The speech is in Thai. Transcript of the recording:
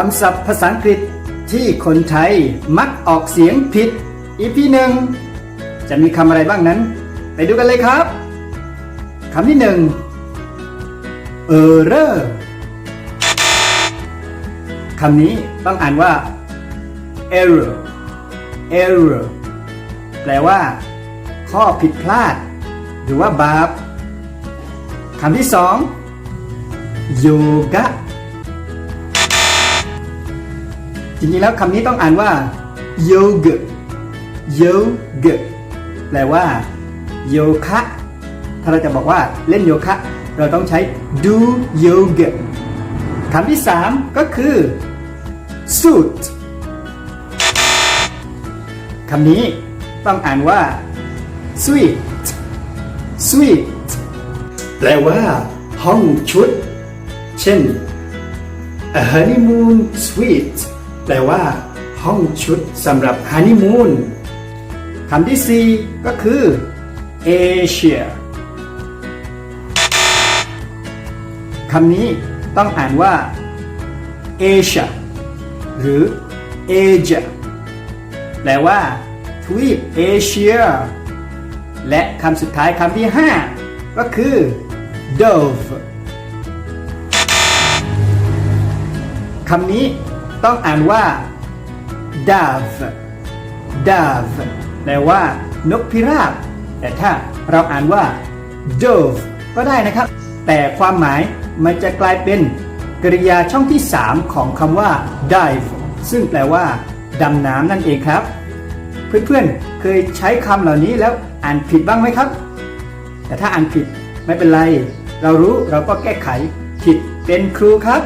คำศัพท์ภาษาอังกฤษที่คนไทยมักออกเสียงผิด อีพีหนึ่งจะมีคำอะไรบ้างนั้น ไปดูกันเลยครับคำที่หนึ่งเออเรอคำนี้ต้องอ่านว่า error error แปลว่า ข้อผิดพลาด หรือว่าบาปคำที่สองโจริงๆแล้วคำนี้ต้องอ่านว่าโยเกะโยเกะแปลว่าโยคะ ถ้าเราจะบอกว่าเล่นโยคะ เราต้องใช้ do yoga คำที่สามก็คือ suit คำนี้ต้องอ่านว่า sweet sweet แปลว่า ห้องชุด เช่น a honeymoon suite แปลว่า ห้องชุดสำหรับฮันนีมูนคำที่สี่ก็คือ Asia คำนี้ต้องอ่านว่า Asia หรือ Asia แปลว่า ทวีปเอเชีย และคำสุดท้ายคำที่ 5 ก็คือ dove คำนี้ ต้องอ่านว่า dove dove แปลว่านกพิราบ แต่ถ้าเราอ่านว่า dove ก็ได้นะครับ แต่ความหมายมันจะกลายเป็นกริยาช่องที่ 3 ของคำว่า dive ซึ่งแปลว่าดำน้ำนั่นเองครับ เพื่อนๆ เคยใช้คำเหล่านี้แล้วอ่านผิดบ้างไหมครับ แต่ถ้าอ่านผิดไม่เป็นไร เรารู้เราก็แก้ไขผิดเป็นครูครับ